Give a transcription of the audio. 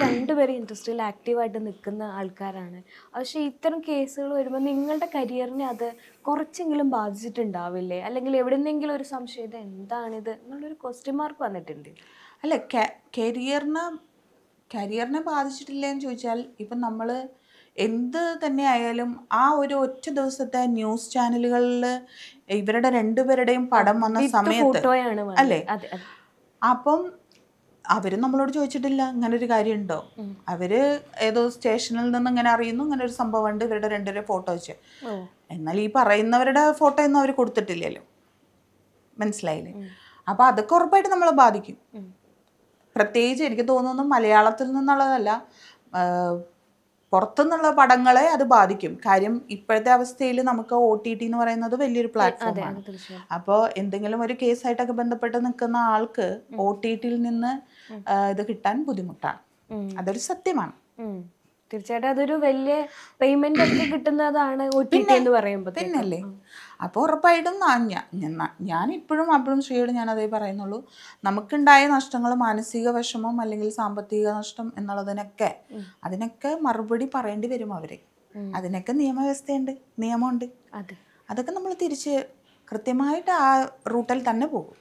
രണ്ടുപേരും ഇൻഡസ്ട്രിയിൽ ആക്റ്റീവായിട്ട് നിൽക്കുന്ന ആൾക്കാരാണ് പക്ഷേ ഇത്തരം കേസുകൾ വരുമ്പോൾ നിങ്ങളുടെ കരിയറിനെ അത് കുറച്ചെങ്കിലും ബാധിച്ചിട്ടുണ്ടാവില്ലേ അല്ലെങ്കിൽ എവിടെന്നെങ്കിലും ഒരു സംശയം എന്താണിത് എന്നുള്ളൊരു ക്വസ്റ്റ്യൻ മാർക്ക് വന്നിട്ടുണ്ട് അല്ല കരിയറിനെ കരിയറിനെ ബാധിച്ചിട്ടില്ലേന്ന് ചോദിച്ചാൽ ഇപ്പം നമ്മൾ എന്ത് തന്നെ ആയാലും ആ ഒരു ഒറ്റ ദിവസത്തെ ന്യൂസ് ചാനലുകളിൽ ഇവരുടെ രണ്ടുപേരുടെയും പടം വന്ന സമയത്ത്. അല്ലേ? അപ്പം അവർ നമ്മളോട് ചോദിച്ചിട്ടില്ല. ഇങ്ങനെ ഒരു കാര്യം ഉണ്ടോ അവർ ഏതോ സ്റ്റേഷനിൽ നിന്ന് ഇങ്ങനെ അറിയുന്നു. ഇങ്ങനെ ഒരു സംഭവം ഉണ്ട്. ഇവരുടെ രണ്ടുപേരെ ഫോട്ടോ വെച്ച്. എന്നാൽ ഈ പറയുന്നവരുടെ ഫോട്ടോ ഒന്നും അവർ കൊടുത്തിട്ടില്ലല്ലോ. മനസ്സിലായില്ലേ? അപ്പൊ അതൊക്കെ ഉറപ്പായിട്ട് നമ്മളെ ബാധിക്കും. പ്രത്യേകിച്ച് എനിക്ക് തോന്നുന്നു മലയാളത്തിൽ നിന്നുള്ളതല്ല. പുറത്തുനിന്നുള്ള പടങ്ങളെ അത് ബാധിക്കും. കാര്യം ഇപ്പോഴത്തെ അവസ്ഥയിൽ നമുക്ക് ഒ ടി ടി എന്ന് പറയുന്നത് വലിയൊരു പ്ലാറ്റ്ഫോമാണ് അപ്പോൾ എന്തെങ്കിലും ഒരു കേസായിട്ടൊക്കെ ബന്ധപ്പെട്ട് നിൽക്കുന്ന ആൾക്ക് ഒ ടി ടിയിൽ നിന്ന് ഇത് കിട്ടാൻ ബുദ്ധിമുട്ടാണ്. അതൊരു സത്യമാണ്. തീർച്ചയായിട്ടും അതൊരു വലിയ പേയ്മെന്റ് ഒക്കെ കിട്ടുന്നതാണ് എന്ന് പറയുമ്പോൾ പിന്നല്ലേ? അപ്പോൾ ഉറപ്പായിട്ടും ഞാൻ ഇപ്പോഴും അപ്പോഴും ശ്രീയോട് ഞാൻ അതേ പറയുന്നുള്ളൂ. നമുക്കുണ്ടായ നഷ്ടങ്ങൾ മാനസിക വിഷമം അല്ലെങ്കിൽ സാമ്പത്തിക നഷ്ടം എന്നുള്ളതിനൊക്കെ അതിനൊക്കെ മറുപടി പറയേണ്ടി വരും അവർ. അതിനൊക്കെ നിയമവ്യവസ്ഥയുണ്ട് നിയമമുണ്ട്. അതെ. അതൊക്കെ നമ്മൾ തിരിച്ച് കൃത്യമായിട്ട് ആ റൂട്ടിൽ തന്നെ പോകും.